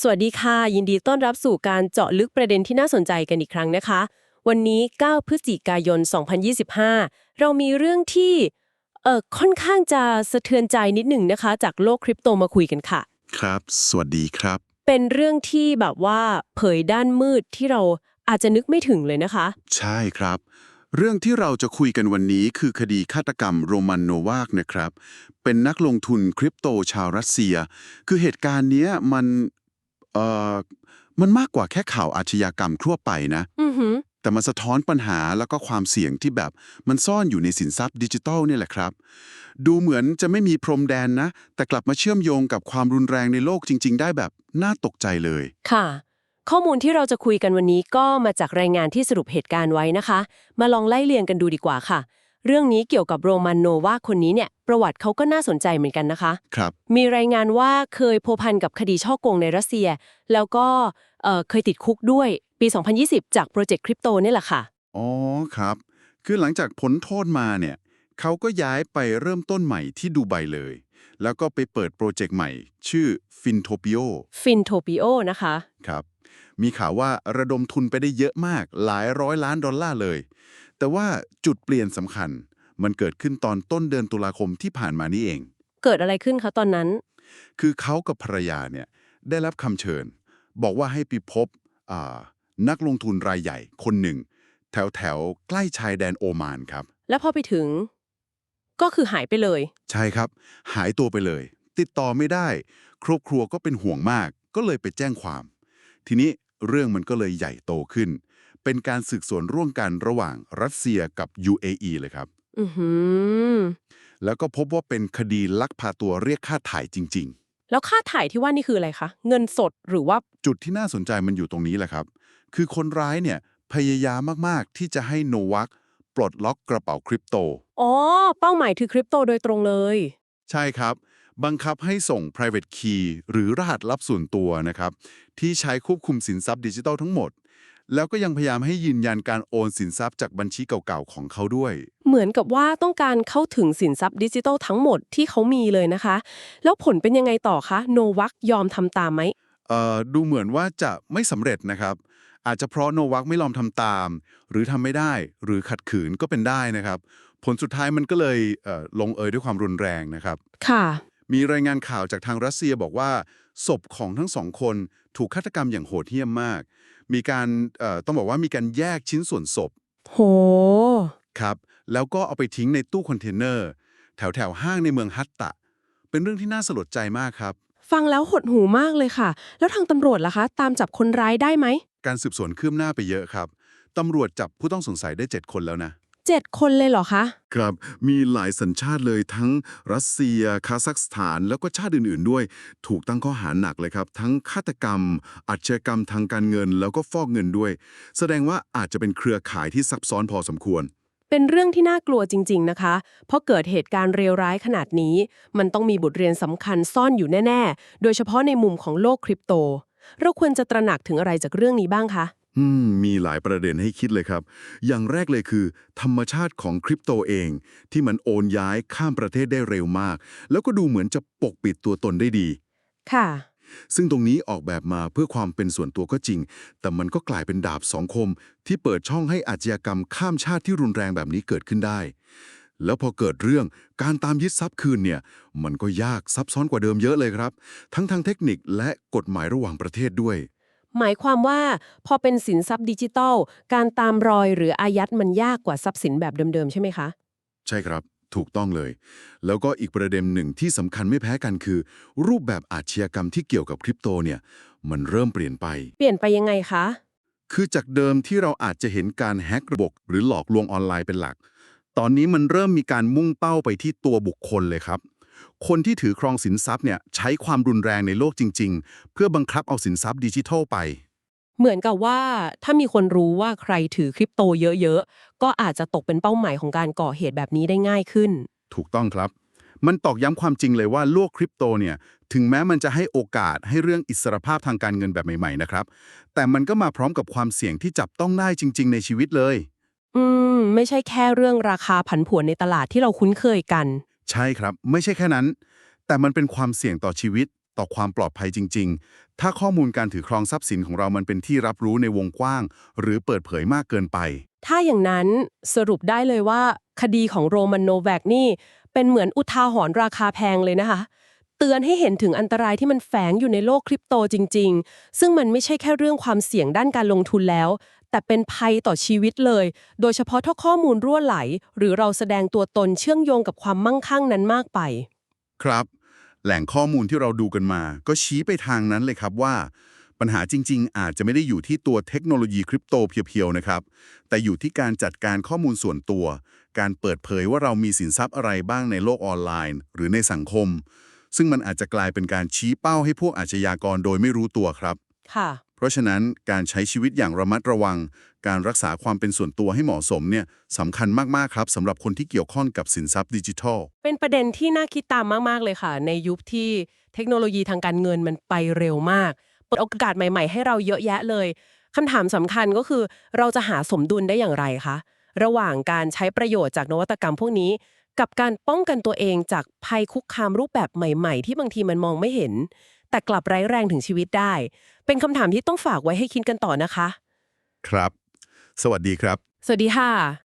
สวัสดีค่ะ ยินดีต้อนรับสู่การเจาะลึกประเด็นที่น่าสนใจกันอีกครั้งนะคะ วันนี้ 9 พฤศจิกายน 2025 เรามีเรื่องที่เอ่อค่อนข้างจะสะเทือนใจนิดหนึ่งนะคะ จากโลกคริปโตมาคุยกันค่ะ ครับ สวัสดีครับ เป็นเรื่องที่แบบว่าเผยด้านมืดที่เราอาจจะนึกไม่ถึงเลยนะคะ ใช่ครับ เรื่องที่เราจะคุยกันวันนี้คือคดีฆาตกรรมโรมันโนวากนะครับ เป็นนักลงทุนคริปโตชาวรัสเซีย คือเหตุการณ์เนี้ยมัน เอ่อมันมากกว่าแค่ข่าวอาชญากรรมทั่วไปนะ อือหือ แต่มันสะท้อนปัญหาแล้วก็ความเสี่ยงที่แบบมันซ่อนอยู่ในสินทรัพย์ดิจิทัลเนี่ยแหละครับ ดูเหมือนจะไม่มีพรมแดนนะ แต่กลับมาเชื่อมโยงกับความรุนแรงในโลกจริง ๆ ได้แบบน่าตกใจเลย ค่ะ ข้อมูลที่เราจะคุยกันวันนี้ก็มาจากรายงานที่สรุปเหตุการณ์ไว้นะคะ มาลองไล่เรียงกันดูดีกว่าค่ะ เรื่องนี้เกี่ยวกับโรมันโนวาคนนี้เนี่ยประวัติเขาก็น่าสนใจเหมือนกันนะคะ ครับ มีรายงานว่าเคยพัวพันกับคดีช่อโกงในรัสเซีย แล้วก็เอ่อเคยติดคุกด้วยปี 2020 จากโปรเจกต์คริปโตนี่แหละค่ะ อ๋อครับ คือหลังจากพ้นโทษมาเนี่ยเขาก็ย้ายไปเริ่มต้นใหม่ที่ดูไบเลย แล้วก็ไปเปิดโปรเจกต์ใหม่ ชื่อ Fintopio ฟินโทปิโอนะคะ ครับ มีข่าวว่าระดมทุนไปได้เยอะมากหลายร้อยล้านดอลลาร์เลย แต่ว่าจุดเปลี่ยนสำคัญ มันเกิดขึ้นตอนต้นเดือนตุลาคมที่ผ่านมานี่เอง เกิดอะไรขึ้นคะตอนนั้น คือเขากับภรรยาเนี่ยได้รับคำเชิญ บอกว่าให้ไปพบอ่านักลงทุนรายใหญ่คนหนึ่ง แถวแถวๆใกล้ชายแดนโอมานครับ แล้วพอไปถึง ก็คือหายไปเลย ใช่ครับ หายตัวไปเลย ติดต่อไม่ได้ ครอบครัวก็เป็นห่วงมาก ก็เลยไปแจ้งความ ทีนี้เรื่องมันก็เลยใหญ่โตขึ้น เป็นการสืบสวนร่วมกันระหว่างรัสเซียกับ UAE เลยครับ อือหือแล้วก็พบว่าเป็นคดีลักพาตัวเรียกค่าถ่ายจริงแล้วค่าถ่ายที่ว่านี่คืออะไรคะ เงินสดหรือว่าๆจุดที่น่าสนใจมันอยู่ตรงนี้แหละครับ คือคนร้ายเนี่ยพยายามมาก ๆ ที่จะให้โนวัคปลดล็อกกระเป๋าคริปโต อ๋อ เป้าหมายคือคริปโตโดยตรงเลย ใช่ครับ บังคับให้ส่ง private key หรือรหัสลับส่วนตัวนะครับ ที่ใช้ควบคุมสินทรัพย์ดิจิทัลทั้งหมด แล้วก็ยังพยายามให้ยืนยันการโอนสินทรัพย์จากบัญชีเก่าๆของเขาด้วย เหมือนกับว่าต้องการเข้าถึงสินทรัพย์ดิจิทัลทั้งหมดที่เขามีเลยนะคะ แล้วผลเป็นยังไงต่อคะ โนวัคยอมทำตามไหม เอ่อดูเหมือนว่าจะไม่สำเร็จนะครับ อาจจะเพราะโนวัคไม่ยอมทำตาม หรือทำไม่ได้หรือขัดขืนก็เป็นได้นะครับ ผลสุดท้ายมันก็เลยเอ่อลงเอยด้วยความรุนแรงนะครับ ค่ะ มีรายงานข่าวจากทางรัสเซียบอกว่า ศพของทั้งสองคน ถูกฆาตกรรมอย่างโหดเหี้ยมมาก มีการเอ่อต้องบอกว่ามีการแยกชิ้นส่วนศพโหครับ แล้วก็เอาไปทิ้งในตู้คอนเทนเนอร์ แถวแถวๆห้างในเมืองฮัตตะ เป็นเรื่องที่น่าสลดใจมากครับ ฟังแล้วหดหูมากเลยค่ะ แล้วทางตำรวจล่ะคะ ตามจับคนร้ายได้ไหม การสืบสวนคืบหน้าไปเยอะครับตำรวจจับผู้ต้องสงสัยได้ 7 คนแล้วนะ เจ็ดคนเลยเหรอคะ ครับ มีหลายสัญชาติเลยทั้งรัสเซีย คาซัคสถาน แล้วก็ชาติอื่น ๆ ด้วย ถูกตั้งข้อหาหนักเลยครับ ทั้งฆาตกรรม อาชญากรรมทางการเงิน แล้วก็ฟอกเงินด้วย แสดงว่าอาจจะเป็นเครือข่ายที่ซับซ้อนพอสมควร เป็นเรื่องที่น่ากลัวจริง ๆ นะคะ เพราะเกิดเหตุการณ์เลวร้ายขนาดนี้ มันต้องมีบทเรียนสำคัญซ่อนอยู่แน่ ๆ โดยเฉพาะในมุมของโลกคริปโต เราควรจะตระหนักถึงอะไรจากเรื่องนี้บ้างคะ อืม มีหลายประเด็นให้คิดเลยครับ อย่างแรกเลยคือ ธรรมชาติของคริปโตเอง ที่มันโอนย้ายข้ามประเทศได้เร็วมาก แล้วก็ดูเหมือนจะปกปิดตัวตนได้ดี ค่ะ ซึ่งตรงนี้ออกแบบมาเพื่อความเป็นส่วนตัวก็จริง แต่มันก็กลายเป็นดาบสองคม ที่เปิดช่องให้อาชญากรรมข้ามชาติที่รุนแรงแบบนี้เกิดขึ้นได้ แล้วพอเกิดเรื่องการตามยึดทรัพย์คืนเนี่ย มันก็ยากซับซ้อนกว่าเดิมเยอะเลยครับ ทั้งทางเทคนิคและกฎหมายระหว่างประเทศด้วย หมายความว่าพอเป็นสินทรัพย์ดิจิทัล การตามรอยหรืออายัดมันยากกว่าทรัพย์สินแบบเดิมๆ ใช่ไหมคะ ใช่ครับ ถูกต้องเลย แล้วก็อีกประเด็นหนึ่งที่สำคัญไม่แพ้กันคือ รูปแบบอาชญากรรมที่เกี่ยวกับคริปโตเนี่ย มันเริ่มเปลี่ยนไป เปลี่ยนไปยังไงคะ คือจากเดิมที่เราอาจจะเห็นการแฮ็กระบบหรือหลอกลวงออนไลน์เป็นหลัก ตอนนี้มันเริ่มมีการมุ่งเป้าไปที่ตัวบุคคลเลยครับ คนที่ถือครองสินทรัพย์เนี่ยใช้ความรุนแรงในโลกจริง ๆ เพื่อบังคับเอาสินทรัพย์ดิจิทัลไป เหมือนกับว่าถ้ามีคนรู้ว่าใครถือคริปโตเยอะๆ ก็อาจจะตกเป็นเป้าหมายของการก่อเหตุแบบนี้ได้ง่ายขึ้น ถูกต้องครับ มันตอกย้ำความจริงเลยว่าโลกคริปโตเนี่ยถึงแม้มันจะให้โอกาสให้เรื่องอิสรภาพทางการเงินแบบใหม่ๆนะครับ แต่มันก็มาพร้อมกับความเสี่ยงที่จับต้องได้จริง ๆ ในชีวิตเลย อืม ไม่ใช่แค่เรื่องราคาผันผวนในตลาดที่เราคุ้นเคยกัน ใช่ครับ ไม่ใช่แค่นั้น แต่มันเป็นความเสี่ยงต่อชีวิต ต่อความปลอดภัยจริง ๆ ถ้าข้อมูลการถือครองทรัพย์สินของเรามันเป็นที่รับรู้ในวงกว้าง หรือเปิดเผยมากเกินไป ถ้าอย่างนั้นสรุปได้เลยว่า คดีของโรมันโนแวกนี่ เป็นเหมือนอุทาหรณ์ราคาแพงเลยนะคะ เตือนให้เห็นถึงอันตรายที่มันแฝงอยู่ในโลกคริปโตจริง ๆ ซึ่งมันไม่ใช่แค่เรื่องความเสี่ยงด้านการลงทุนแล้ว แต่เป็นภัยต่อชีวิตเลย โดยเฉพาะถ้าข้อมูลรั่วไหล หรือเราแสดงตัวตนเชื่อมโยงกับความมั่งคั่งนั้นมากไป ครับ แหล่งข้อมูลที่เราดูกันมา ก็ชี้ไปทางนั้นเลยครับว่า ปัญหาจริง ๆ อาจจะไม่ได้อยู่ที่ตัวเทคโนโลยีคริปโตเพียวๆนะครับ แต่อยู่ที่การจัดการข้อมูลส่วนตัว การเปิดเผยว่าเรามีสินทรัพย์อะไรบ้างในโลกออนไลน์ หรือในสังคม ซึ่งมันอาจจะกลายเป็นการชี้เป้าให้พวกอาชญากรโดยไม่รู้ตัวครับ ค่ะเพ ราะฉะนั้นการใช้ชีวิตอย่างระมัดระวัง การรักษาความเป็นส่วนตัวให้เหมาะสมเนี่ยสำคัญมาก ๆ ครับสำหรับคนที่เกี่ยวข้องกับสินทรัพย์ดิจิทัล เป็นประเด็นที่น่าคิดตามมาก ๆ เลยค่ะ ในยุคที่เทคโนโลยีทางการเงินมันไปเร็วมากเปิดโอกาสใหม่ ๆ ให้เราเยอะแยะเลยคำถามสำคัญก็คือเราจะหาสมดุลได้อย่างไรคะระหว่างการใช้ประโยชน์จากนวัตกรรมพวกนี้ กับการป้องกันตัวเองจากภัยคุกคามรูปแบบใหม่ ๆ ที่บางทีมันมองไม่เห็น แต่กลับร้ายแรงถึงชีวิตได้ เป็นคำถามที่ต้องฝากไว้ให้คิดกันต่อนะคะ ครับ สวัสดีครับ สวัสดีค่ะ